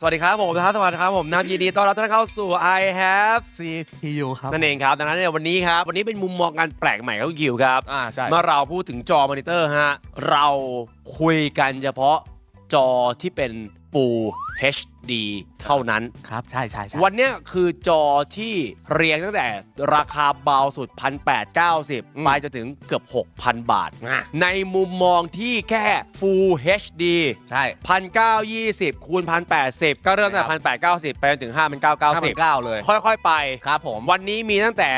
สวัสดีครับผมนะครับสวัสดีครับผมนับยินดีต้อนรับทุกท่านเข้าสู่ I have CPU ครับ นั่นเองครับดังนั้นเนี่ยวันนี้ครับ วันนี้เป็นมุมมองการแปลกใหม่ของกิวครับ อ่าใช่เมื่อเราพูดถึงจอมอนิเตอร์ฮะ เราคุยกันเฉพาะจอที่เป็นปู HD เท่านั้น ครับ ใช่ใช่ใช่วันเนี้ยคือจอที่เรียงตั้งแต่ราคาเบาสุด 1,890ไปจนถึงเกือบ 6,000 บาท อะในมุมมองที่แค่ Full HD ใช่พันเก้ายี่สิบคูณพันแปดสิบก็เริ่มตั้งแต่พันแปดเก้าสิบไปจนถึงห้าพันเก้าเก้าสิบเก้าเลย ค่อยๆไป ครับผม วันนี้มีตั้งแต่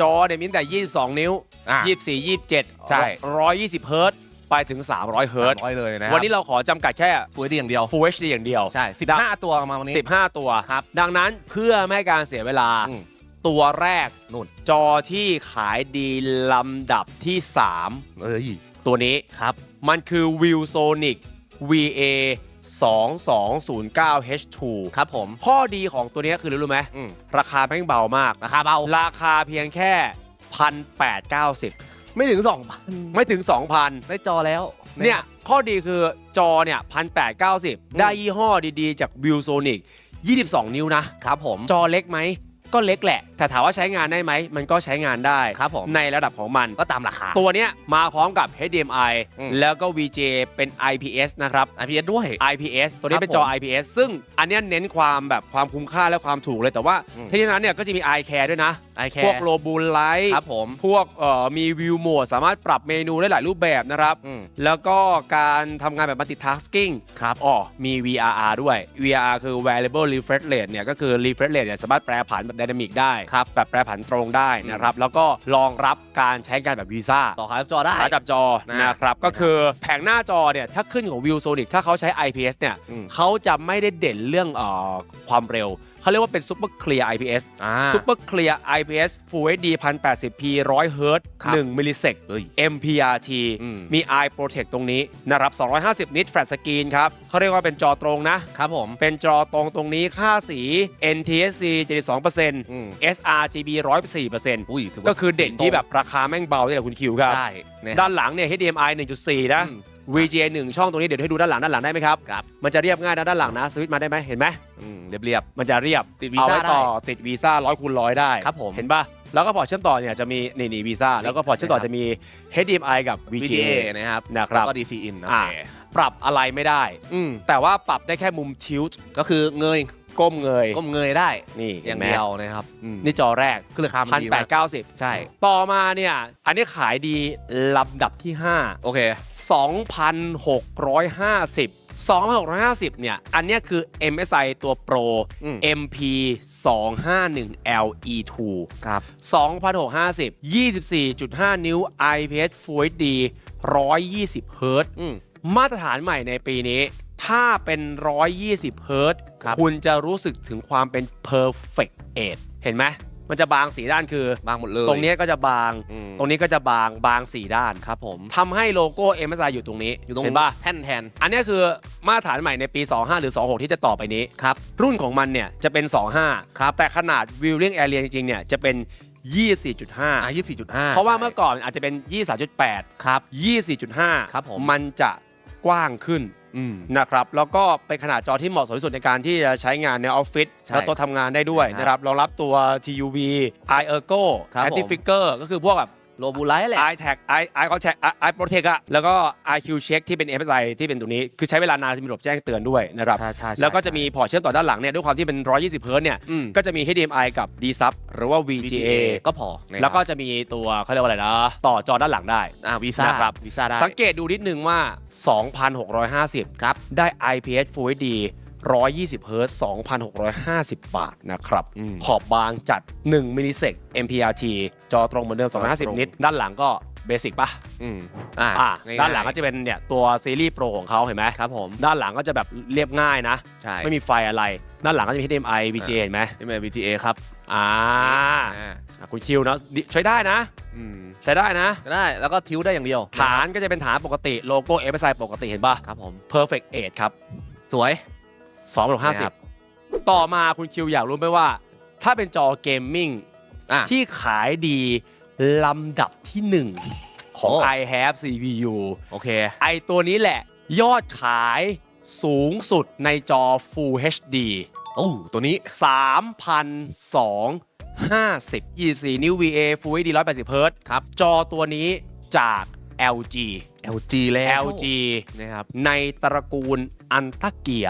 จอเนี่ยมีตั้งแต่ 22 นิ้ว อะ 24 27 ใช่ 120 เฮิร์ตซ์ ไปถึง 300 เฮิร์ตเลยนะครัวันนี้เราขอจำกัดแค่ ฟูดีอย่างเดียว Full HD อย่างเดียว ใช่สิบห้าตัวมาวันนี้ 15 ตัวครับ ดังนั้นเพื่อไม่ให้การเสียเวลาตัวแรกนู่นจอที่ขายดีลำดับที่ เอ้ยตัวนี้ ครับ มันคือ Wilsonic VA 2209 H2 ครับผม ข้อดีของตัวนี้คืออะไรู้ไหม อืมราคาแม่งเบามาก ราคาเบา ราคาเพียงแค่ 1,890 ไม่ถึงสองพันไม่ถึง 2,000 ได้จอแล้วเนี่ย ข้อดีคือจอเนี่ยพันแปดเก้าสิบได้ยี่ห้อดีๆ จาก Vilsonic 22 นิ้วนะครับผม จอเล็กไหม ก็เล็กแหละ แต่ถามว่าใช้งานได้ไหม มันก็ใช้งานได้ครับผมในระดับของมันก็ตามราคา ตัวเนี้ยมาพร้อมกับ HDMI อืม แล้วก็ VGA เป็น IPS นะครับ IPS ด้วย IPS ตัวนี้ครับเป็นจอผม IPS ซึ่งอันเนี้ยเน้นความแบบความคุ้มค่าและความถูกเลยแต่ว่าอืม ที่นั้นเนี่ยก็จะมี eye care ด้วยนะ ไอแคพวกโลบูลไลท์ครับผมพวกเอ่อมีวิวโหมดสามารถปรับเมนูได้หลายรูปแบบนะครับ อืมแล้วก็การทำงานแบบ multitasking ครับ อ๋อมี VRR ด้วย VRR คือ variable refresh rate เนี่ยก็คือ refresh rate เนี่ยสามารถแปรผันแบบ dynamic ได้ครับแบบแปรผันตรงได้นะครับ แล้วก็รองรับการใช้งานแบบวีซ่าต่อครับจอได้ขาจับจอนะนะครับ ก็คือแผงหน้าจอเนี่ยถ้าขึ้นของ Vilsonic ถ้าเขาใช้ IPS เนี่ยอืมเขาจะไม่ได้เด่นเรื่องเออความเร็ว เขาเรียกว่าเป็น Super Clear IPS อ่า Super Clear IPS Full HD 1080p 100 Hz ครับ1มิลลิเซกเฮ้ย MPRT อืมมี Eye Protect ตรงนี้นะครับ250 นิตแฟลชสกรีนครับเขาเรียกว่าเป็นจอตรงนะครับผม เป็นจอตรงตรงนี้ค่าสี NTSC 72%อืม sRGB 104%อุ้ยถืว่าก็คือเด่นที่แบบราคาแม่งเบาที่แหละคุณคิวครับใช่เนี่ยด้านหลังเนี่ย HDMI 1.4 นะอืม VGA 1 ช่องตรงนี้เดี๋ยวให้ดูด้านหลังด้านหลังได้ไหมครับ ครับมันจะเรียบง่ายนะด้านหลังนะสวิตช์มาได้ไหมเห็นไหมอืมเรียบเรียบมันจะเรียบติดวีซ่าเอาไว้ต่อติดวีซ่าร้อยคูณร้อยได้ครับผม เห็นป่ะแล้วก็พอร์ตเชื่อมต่อเนี่ยจะมีนี่นี่วีซ่าแล้วก็พอร์ตเชื่อมต่อนะครับจะมี HDMI กับ VGA VGA นะครับนะครับ แล้วก็ DC in โออ่า เคปรับอะไรไม่ได้ อืมแต่ว่าปรับได้แค่มุมทิลต์ก็คือเงย ก้มเงยก้มเงยได้นี่อย่างห็นไหม เดียวนะครับ อืม นี่จอแรกคือราคามันพันดีแปมาดกเก้าสิบใช่ ต่อมาเนี่ยอันนี้ขายดีลำดับที่ 5 โอเค 2,650 2,650 เนี่ย อันเนี้ยคือ MSI ตัว Pro อืม MP 251 LE2 ครับ 2,650 24.5 นิ้ว IPS Full HD 120เฮิรตซ์อืม มาตรฐานใหม่ในปีนี้ ถ้าเป็น 120 เฮิรตซ์ครับ คุณจะรู้สึกถึงความเป็น perfect age เห็นไหม มันจะบางสีด้านคือ บางหมดเลย ตรงเนี้ยก็จะบาง อืม ตรงนี้ก็จะบาง บางสี่ด้านครับผมทำให้โลโก้ MSI อยู่ตรงนี้อยู่ตรงเห็นป่ะ แท่นแทน อันเนี้ยคือมาตรฐานใหม่ในปี 25 หรือ 26 ที่จะต่อไปนี้ ครับ รุ่นของมันเนี่ยจะเป็น 25 ครับ แต่ขนาด viewing area จริงๆ เนี่ยจะเป็น อ่า24.5 ยี่สิบสี่จุดห้า เพราะว่าเมื่อก่อนอาจจะเป็น 23.8 ครับ 24.5 ครับผม มันจะกว้างขึ้นอืม นะครับแล้วก็เป็นขนาดจอที่เหมาะสมที่สุดในการที่จะใช้งานในออฟฟิศใช่และโต๊ะทำงานได้ด้วยครับนะครับรองรับตัว TUV i ergo ครับผม anti flicker ก็คือพวกแบบ โลบูไลท์แหละ i tag i i contact i protect อะแล้วก็ iq check ที่เป็น MSI ที่เป็นตรงนี้ คือใช้เวลานานจะมีระบบแจ้งเตือนด้วยนะครับ ใช่ใช่ใช่แล้วก็จะมีพอร์ตเชื่อมต่อด้านหลังเนี่ยด้วยความที่เป็น 120 เฮิร์ตซ์เนี่ย อืม ก็จะมี HDMI กับ D sub หรือว่า VGA ก็พอนะครับ แล้วก็จะมีตัวเขาเรียกว่าอะไรนะ ต่อจอด้านหลังได้ อ่าวีซ่านะครับ วีซ่าได้ สังเกตดูนิดนึงว่า 2,650 ครับ ได้ IPS Full HD 120เฮิร์ตซ์2,650 บาทนะครับอืมขอบบางจัด 1 มิลลิเซก MPRT จอตรงเหมือนเดิมจอตรง250 นิตด้านหลังก็เบสิกป่ะอืมอ่าอ่าง่ยๆด้านหลังก็จะเป็นเนี่ยตัวซีรีส์โปรของเขาเห็นไหมครับผมด้านหลังก็จะแบบเรียบง่ายนะ ใช่ ไม่มีไฟอะไร ด้านหลังก็จะมี HDMI VGA เห็นไหมนี่เป็น VGA ครับอ่าอ่าอะคุณคิวนะดิใช้ได้นะ อืมใช้ได้นะได้แล้วก็ทิ้วได้อย่างเดียวฐานก็จะเป็นฐานปกติโลโก้ MSI ปกติเห็นป่ะ ครับผม Perfect 8ครับ สวย ครับ250ต่อมาคุณคิวอยากรู้ไหมว่า ถ้าเป็นจอเกมมิ่งอะ ที่ขายดีลำดับที่1ของ โอ้ I have CPU โอเค ไอตัวนี้แหละ ยอดขายสูงสุดในจอ Full HD โอ้ตัวนี้ 3,250 24 นิ้ว VA Full HD 180 Hz ครับ จอตัวนี้จาก LG LG แล้ว LG นะครับในตระกูลอันตาเกีย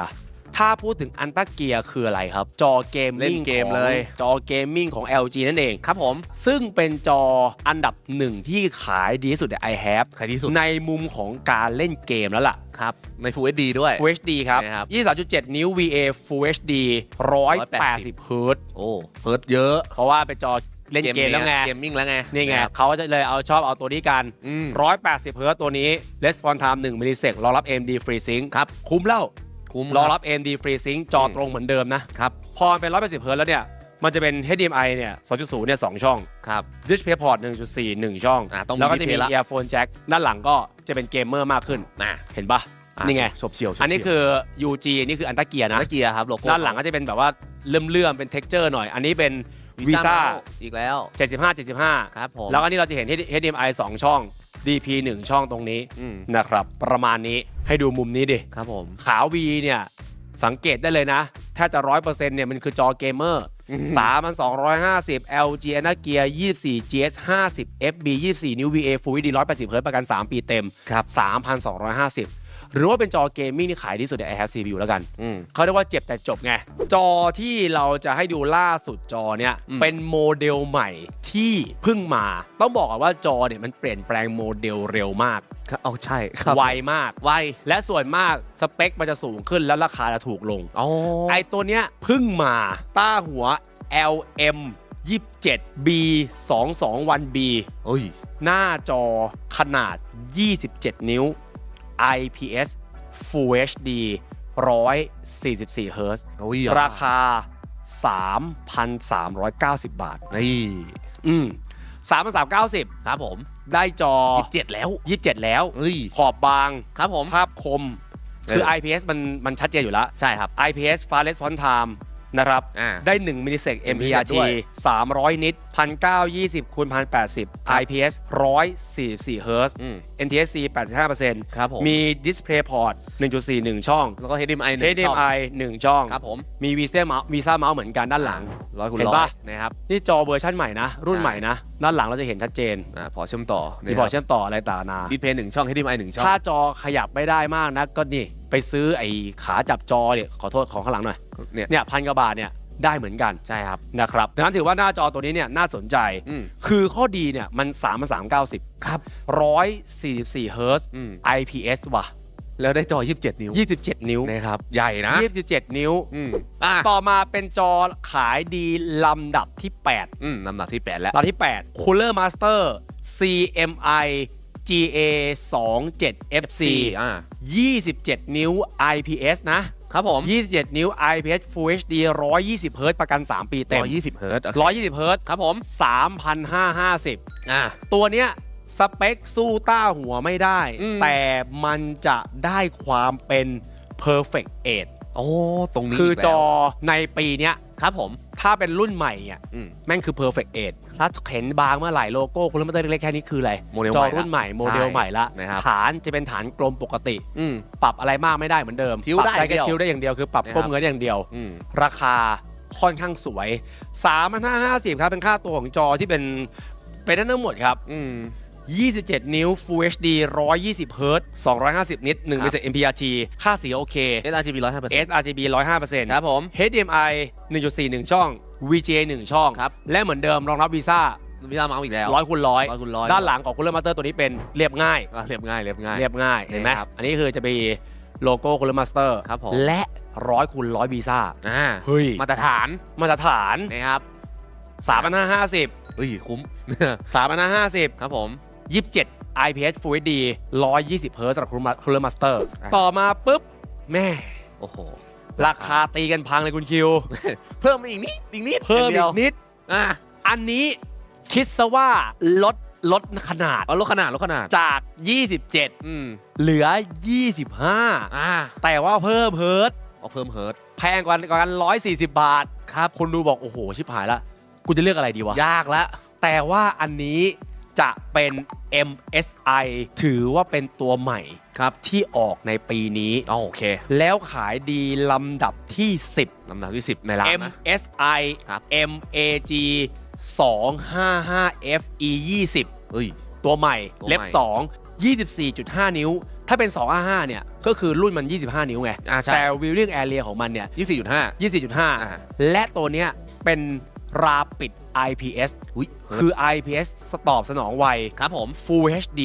ถ้าพูดถึงอันตาเกียคืออะไรครับ จอเกมเล่มิ่นงเกมของเลย จอเกมมิ่งของ LG นั่นเอง ครับผม ซึ่งเป็นจออันดับหนึ่งที่ขายดีที่สุดใน i have ใครที่สุด ในมุมของการเล่นเกมแล้วล่ะ ครับ ใน Full HD ด้วย Full HD ครับ นะครับ 23.7 นิ้ว VA Full HD 180 Hz โอ้เฮิร์ตเยอะเพราะว่าเป็นจอเล่นเกมแล้วไง เกมมิ่งแล้วไงนี่ไงะครับเขาจะเลยเอาชอบเอาตัวนี้กัน อืม 180 Hz ตัวนี้ Response Time 1มิลลิเซกรองรับ AMD FreeSync ครับ คุ้มแล้ว คุ้มรองรับ AMD FreeSync จอตรงเหมือนเดิมนะครับพอมันเป็น180 Hz แล้วเนี่ยมันจะเป็น HDMI เนี่ย2.0เนี่ย2ช่องครับ DisplayPort 1.4 1 ช่องอะต้องมีแล้วก็จะมี display ละ earphone jack ด้านหลังก็จะเป็นเกมเมอร์มากขึ้นน่ะเห็นปะอะนี่ไงชบเฉียวชบเฉียวอันนี้คือ UG นี่คืออันตาเกียนะนะเกียร์ครับโลโก้ด้านหลังก็จะเป็นแบบว่าเลื่อมๆเป็น texture หน่อย อันนี้เป็น Visa Visa Mouse อีกแล้ว 75 75 ครับผม แล้วอันนี้เราจะเห็น HDMI 2 ช่อง DP 1 ช่องตรงนี้อืม นะครับ ประมาณนี้ให้ดูมุมนี้ดิ ครับผม ขาว V เนี่ย สังเกตได้เลยนะแทบจะร้อยเปอร์เซ็นต์เนี่ย มันคือจอเกมเมอร์อืม3,250 LG a n a g e a r 24 GS 50 FB 24นิ้ว VA Full HD 180 Hz ประกัน3ปีเต็มครับ3,250ห รือว่าเป็นจอเกมมิ่งที่ขายดีที่สุดใน i have CPU แล้วกันอืม เขาเรียกว่าเจ็บแต่จบไง จอที่เราจะให้ดูล่าสุดจอเนี่ยอืม เป็นโมเดลใหม่ที่เพิ่งมา ต้องบอกก่อนว่าจอเนี่ยมันเปลี่ยนแปลงโมเดลเร็วมากครับเอาใช่ครับไวมาก ไวและส่วนมากสเปคมันจะสูงขึ้นแล้วราคาจะถูกลง อ๋อไอตัวเนี้ยเพิ่งมาต้าหัว LM 27 B 22 1 B โอ้ย หน้าจอขนาด 27 นิ้ว IPS Full HD 144 Hz โอ้ยราคา 3,390 บาท นี่ อืม3,390ครับผม ได้จอยี่สิบเจ็ดแล้ว27แล้วเฮ้ยขอบบาง ครับผม ภาพคม คือเออ IPS มันมันชัดเจนอยู่แล้ว ใช่ครับ IPS Fast Response Time นะครับอ่าได้ 1 มิลลิเซก milliseconds MPRT ด้วย 300 นิต1920คูณ1080 IPS 144 Hz อืม NTSC 85%ครับผม มี DisplayPort 1.41 ช่อง แล้วก็ HDMI หนึ่งช่อง HDMI 1 ช่อง ครับผมมี Visa Mouse Visa Mouse เหมือนกันด้านหลัง ร้อยคูณเห็นร้อปะ ยนะครับนี่จอเวอร์ชันใหม่นะ รุ่นใช่ใหม่นะ ด้านหลังเราจะเห็นชัดเจน อ่าพอเชื่อมต่อมีพอร์ตเชื่อมต่ออะไรต่างๆนา ดีเพย์หนึ่งช่อง HDMI หนึ่งช่อง ถ้าจอขยับไม่ได้มากนะก็นี่ ไปซื้อไอ้ขาจับจอเนี่ยขอโทษของข้างหลังหน่อย เนี่ยเนี่ยพันกว่าบาทเนี่ยได้เหมือนกันใช่ครับนะครับดังนั้นถือว่าหน้าจอตัวนี้เนี่ยน่าสนใจ อืม คือข้อดีเนี่ยมัน3 3 9 0ครับ144เฮิร์ตซ์ อืม IPS ว่ะแล้วได้จอ 27 นิ้ว27 นิ้ว นะครับ ใหญ่นะ27 นิ้ว อืมอะต่อมาเป็นจอขายดีลำดับที่ 8 อืมน้ำหนักที่ 8 แล้ว ลำดับที่ 8 Cooler Master CMI GA 27 FC อ่า 27 นิ้ว IPS นะ ครับผม 27 นิ้ว IPS Full HD 120เฮิร์ตซ์ประกัน 3 ปีเต็ม 120เฮิร์ตซ์120เฮิร์ตซ์ครับผม 3,550 อ่า ตัวเนี้ยสเปคสู้ต้าหัวไม่ได้ อืม แต่มันจะได้ความเป็น perfect 8 โอ้ ตรงนี้คือจอแล้วในปีเนี้ย ครับผม ถ้าเป็นรุ่นใหม่เนี่ยอืม แม่งคือ perfect 8ถ้าเห็นบางเมื่อไหร่โลโก้คุณรู้มาเตอร์เล็กๆแค่นี้คืออะไรโมเดลจอใหม่ละรุ่นใหม่โมเดลใช่ใหม่ละ นะครับ ฐานจะเป็นฐานกลมปกติ อืม ปรับอะไรมากไม่ได้เหมือนเดิม ทิ้วปรับได้ได้แค่เดียวทิ้วได้อย่างเดียวคือปรับนะครับ ก้มเงยได้อย่างเดียว อืม ราคาค่อนข้างสวย 3,550ครับเป็นค่าตัวของจอที่เป็นเป็นทั้งหมดครับ อืม 27 นิ้ว Full HD 120 Hz 250 นิต1ครับเป็น MPRT ค่าสีโอเค sRGB 105% sRGB 105%ครับผม HDMI 1.41 ช่อง VGA 1 ช่อง ครับ และเหมือนเดิมรองรับวีซ่าวิซ่าเมาส์อีกแล้ว100คูณร้อยร้อยคูณร้อยด้านหลังของ Cooler Master ตัวนี้เป็นเรียบง่าย อะเรียบง่ายเรียบง่าย เรียบง่าย เห็นไหมครับอันนี้คือจะมีโลโก้ Cooler Master ครับผม และ100คูณร้อยวีซ่าอ่าเฮ้ยมาตรฐานมาตรฐานนะครับ3,550เฮ้ยคุ้ม 3,550 ครับผม 27 IPS Full HD 120 Hz สำหรับ Cooler Master อะต่อมาปุ๊บ แม่ โอ้โห ราคาตีกันพังเลยคุณคิว เพิ่มมาอีกนิดอีกนิด เพิ่มดีอียวกนิดอะอันนี้คิดซะว่าลดลดขนาดเอาลดขนาดลดขนาดจาก 27อืมเหลือ 25อ่าแต่ว่าเพิ่มเฮิร์ตเอาเพิ่มเฮิร์ตแพงกว่ากว่ากัน140 บาท ครับ คนดูบอก โอ้โห ชิบหายละ กูจะเลือกอะไรดีวะ ยากแล้วแต่ว่าอันนี้ จะเป็น MSI ถือว่าเป็นตัวใหม่ครับที่ออกในปีนี้ อ๋อโอเค แล้วขายดีลำดับที่ 10 ลำดับที่ 10 ในร้านนะ MSI ครับ MAG 255 FE 20เฮ้ย ตัวใหม่ตัวใหม่ เล็บ 2 24.5 นิ้ว ถ้าเป็น 255 เนี่ย ก็คือรุ่นมัน 25 นิ้วไง อ่าใช่แต่ viewing area ของมันเนี่ย24.5อ่า24.5 และตัวเนี้ยเป็นราปิด IPS อุ้ยคือ IPS ตอบสนองไว ครับผม Full HD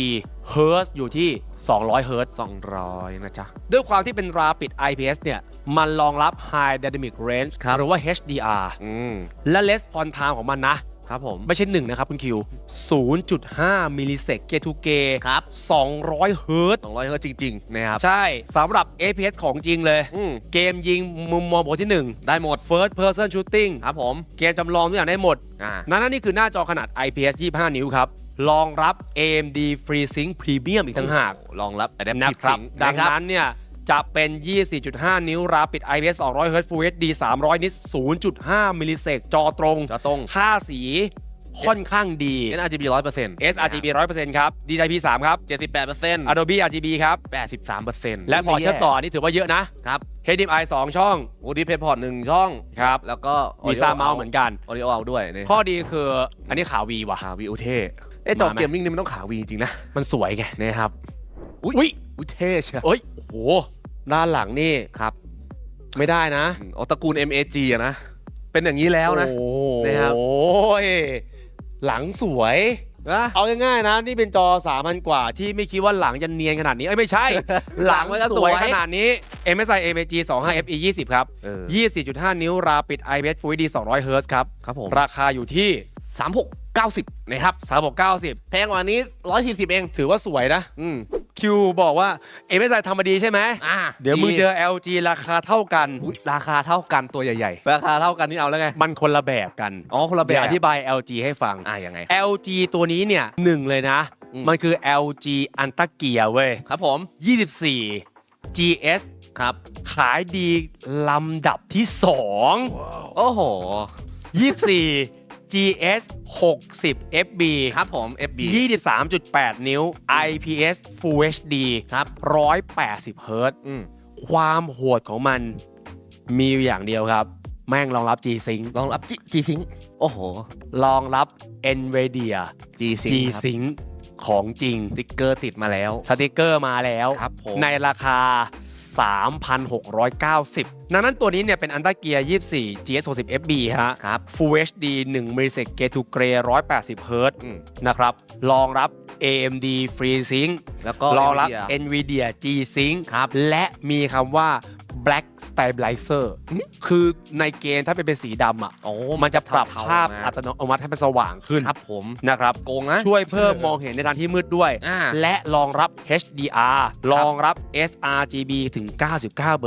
Hertz อยู่ที่ 200 Hertz 200 นะจ๊ะ ด้วยความที่เป็นราปิด IPS เนี่ย มันรองรับ High Dynamic Range ครับหรือว่า HDR อืมและ Response Time ของมันนะ ครับผม ไม่ใช่ 1 นะครับคุณคิว 0.5 มิลลิเซกเกทูเกครับ 200 เฮิร์ตซ์200เฮิร์ตจริง ๆ นะครับ ใช่สำหรับ APS ของจริงเลย อืมเกมยิงมุมมองบทที่ได้หมด1 First Person Shooting ครับผม เกมจำลองทุกอย่างได้หมด อ่า นั่นนี่คือหน้าจอขนาด IPS 25 นิ้วครับรองรับ AMD FreeSync Premium อีกทั้งหากรองรับนะ Adaptive ครับ Sync ดังะครับ นั้นเนี่ย จะเป็น 24.5 นิ้วราปิด IPS 200 Hz Full HD 300 นิต0.5 มิลลิเซกจอตรง จอตรง ค่าสีค่อนข้างดี NRGB 100% sRGB 100%ครับ DCI P3 ครับ 78% Adobe RGB ครับ 83%และพอร์ตเชื่อมต่ออันนี้ถือว่าเยอะนะครับ HDMI 2 ช่องโอ้ดีเพย์พอร์ตหนึ่งช่องครับแล้วก็มีซาเมาส์เหมือนกันออดิโอเอาด้วยนะข้อดีคืออันนี้ขาวีว่ะขาวีโอเท่เอ๊ะจอมาไหมเกมมิ่งนี่มันต้องขาวีจริงๆนะ มันสวยไงนะครับ อุ้ยอุ้ยเท่เชียวเอ้ยโอ้โห ด้านหลังนี่ครับ ไม่ได้นะอืมเอาตระกูล MAG อะนะ เป็นอย่างนี้แล้วนะโอ้โหนะครับโอ้ยหลังสวยนะเอาง่ายๆนะ นี่เป็นจอ3,000กว่าที่ไม่คิดว่าหลังจะเนียนขนาดนี้ เอ้ย ไม่ใช่ หลังมันจะสสววยยขนาดนี้ MSI AMG 25 FE 20 ครับเออ24.5 นิ้วราปิด IPS Full HD 200 Hz ครับ ครับผม ราคาอยู่ที่ 3690 นะครับ 3690 แพงกว่านี้ 140 เอง ถือว่าสวยนะ อืม คิวบอกว่า MSI ทำมาดีใช่ไหมอ่าเดี๋ยวมึงเจอ LG ราคาเท่ากันอุ๊ยราคาเท่ากันตัวใหญ่ๆ ราคาเท่ากันนี่เอาแล้วไง มันคนละแบบกันอ๋อคนละแบเดี๋ยวบอธิบาย LG ให้ฟัง อ่ายังไง LG ตัวนี้เนี่ยหนึ่งเลยนะอืมมันคือ LG อันต a เกียเว้ยครับผม 24 GS ครับ ขายดีลำดับที่ 2 โอ้โห 24 GS 60 FB ครับผม FB 23.8 นิ้ว IPS Full HD ครับ180เฮิร์ตซ์อืมความโหดของมันมีอยู่อย่างเดียวครับ แม่งรองรับ G-Sync ลองรับ G G Sync โอ้โหรองรับ NVIDIA G Sync ครับ G-Sync ของจริงสติ๊กเกอร์ติดมาแล้ว สติกเกอร์มาแล้วครับผมในราคา 3,690 ดังนั้นตัวนี้เนี่ยเป็นอันต a เกีย24 GS 60 FB ฮะครับ Full HD 1 m i l l i s e c Gate to Gray 180 Hz อืมนะครับรองรับ AMD FreeSync แล้วก็รองรับ Nvidia NVIDIA G-Sync ครับและมีคำว่า Black Stabilizer คือในเกมถ้าเป็นเป็นสีดำอะโอ้มันจะปรับเทๆภาพนะอัตโนมัติให้มันสว่างขึ้นครับผมนะครับโกงนะช่วยเพิ่มมองเห็นในทางที่มืดด้วยอ่าและรองรับ HDR รองรับ sRGB ถึง 99%ครับ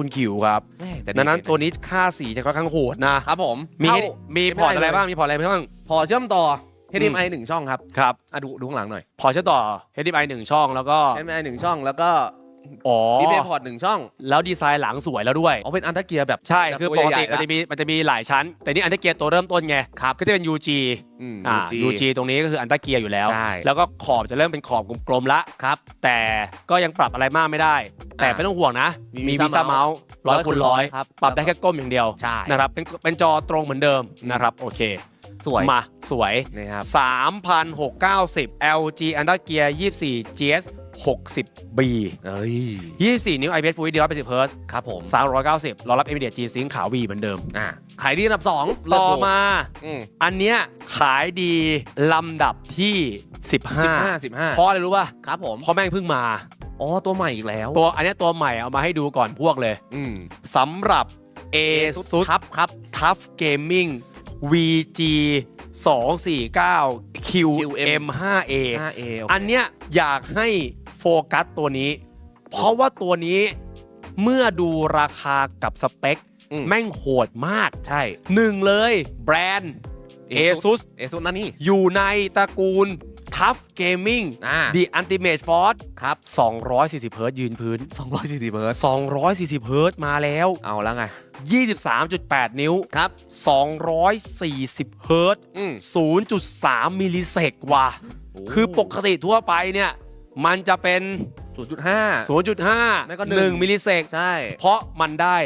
คุณคิวครับแม่แต่ดังนั้นดีตัวนี้ค่าสีจะค่อนข้างโหดนะครับผมมีเท่ามีไม่พอร์ตได้อะไรเลยบ้างมีพอร์ตอะไรบ้างพอเชื่อมต่อ HDMI หนึ่งช่องครับครับอะดูดูข้างหลังหน่อยพอร์ตเชื่อมต่อ HDMI 1ช่องแล้วก็ HDMI หนึ่งช่องแล้วก็ อ๋อดีเพย์พอร์ตหนึ่งช่องแล้วดีไซน์หลังสวยแล้วด้วยอ๋อเป็นอันตะเกียร์แบบใช่แบบคือตัวปกใหติญ่ๆมันจะมีมันจะมีหลายชั้น แต่นี่อันตะเกียร์ตัวเริ่มต้นไงครับก็จะเป็น UG อืมอ่า UG UG ตรงนี้ก็คืออันตะเกียร์อยู่แล้ว ใช่ แล้วก็ขอบจะเริ่มเป็นขอบกลมๆละครับ แต่ก็ยังปรับอะไรมากไม่ได้ แต่อ่าไม่ต้องห่วงนะ มีมี Visa วีซ่าเมาส์ร้อยคูณร้อยครับปรับได้แค่ก้มอย่างเดียวใช่ นะครับเป็นเป็นจอตรงเหมือนเดิมนะครับโอเคสวยมาสวย นะครับ 3,690 LG a n d e r Gear 24 GS 60B เอ้ย24 นิ้ว IPS Full HD 180 Hz ครับผม 390 รองรับ NVIDIA G-Sync ขาว V เหมือนเดิม อ่าขายดีอันดับสองต่อมาอืมอันเนี้ยขายดีลำดับที่สิบห้า15สิบห้าเพราะอะไรรู้ป่ะ ครับผมเพราะแม่งเพิ่งมา อ๋อ ตัวใหม่อีกแล้ว ตัวอันเนี้ยตัวใหม่เอามาให้ดูก่อนพวกเลยอืมสำหรับ ASUS ครับครับ Tough Gaming VG 249 QM 5A 5A โเคอันเนี้ยอยากให้ โฟกัสตัวนี้ เพราะว่าตัวนี้เมื่อดูราคากับสเปค อืม แม่งโหดมากใช่ หนึ่งเลยแบรนด์ ASUS เอซุนั่นนี่อยู่ในตระกูล Tough Gaming อ่า The Ultimate Force ครับ 240เฮิร์ตซ์ยืนพื้น 240เบิร์ด240เฮิร์ตซ์มาแล้ว เอาแล้วไง 23.8 นิ้ว ครับ 240เฮิร์ตซ์อืม 0.3 มิลลิเซกว่ะโคือปกติทั่วไปเนี่ย มันจะเป็นศูนย์จุดห้า0.5นั่นก็หนึ่ง1มิลลิเซกใช่ เพราะมันได้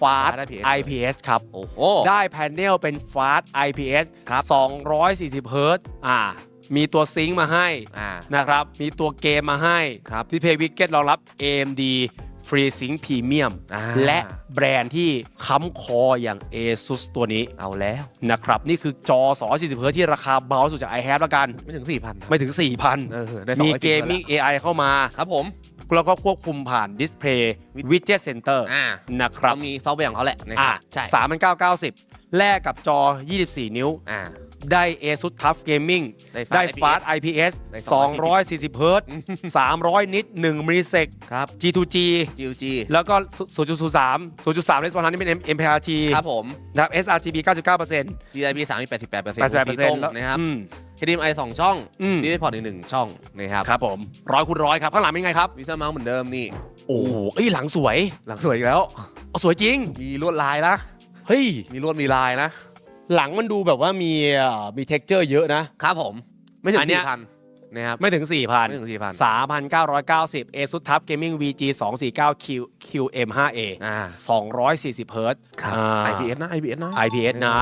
Fast Fast IPS IPS ครับ โอ้โห ได้แพนเนลเป็น Fast IPS ครับ 240เฮิร์ตซ์อ่า มีตัวซิงค์มาให้อ่า นะครับ มีตัวเกมมาให้ครับที่เพย์วิกเก็ตรองรับ AMD FreeSync Premium อ่าและแบรนด์ที่ค้ำคออย่าง ASUS ตัวนี้เอาแล้วนะครับ นี่คือจอ240เฮิร์ตซ์ที่ราคาเบาสุดจาก iHab แล้วกัน ไม่ถึงสี่พันไม่ถึงเออ4,000ได้มี240เกมมิ่ง AI เข้ามาครับผมแล้วก็ควบคุมผ่านดิสเพลย์วิดเจ็ตเซนเตอร์อ่านะครับเขามีซอฟต์แวร์ของเขาแหละนะคอ่ารับใช่สามพันเก้าเก้าสิบแลกกับจอ 24 นิ้ว อ่าได้ ASUS TUF Gaming ได้ได้ Fast Fast IPS ได้240 เฮิร์ตซ์300 นิต1มิลลิเซก ครับ G2G GLG แล้วก็ 0.03 0.3 Response นี่เป็น MPRT ครับผม นะครับ sRGB 99% GIP 3มี88เปอร์เซ็นต์88%แล้วนะครับ อืม HDMI สองช่องอืม ดีพอร์ตอีกหนึ่งช่องนะครับครับผมร้อยคูณร้อยครับ ข้างหลังเป็นไงครับ วิซาเมาส์เหมือนเดิมนี่ โอ้โหเอ้ยหลังสวยหลังสวยอีกแล้ว เอาสวยจริง มีลวดลายนะ เฮ้ย มีลวดมีลายนะ หลังมันดูแบบว่ามีเอ่อมี texture เยอะนะ ครับผมไม่ถึอังนเนี้สี่ย พันนะครับไม่ถึง 4,000 ไม่ถึงสี่พัน3,990 ASUS TUF Gaming VG 249 Q QM5A อ่า 240เฮิร์ตซ์ครับอ่า IPS นะ IPS นะ IPS นะ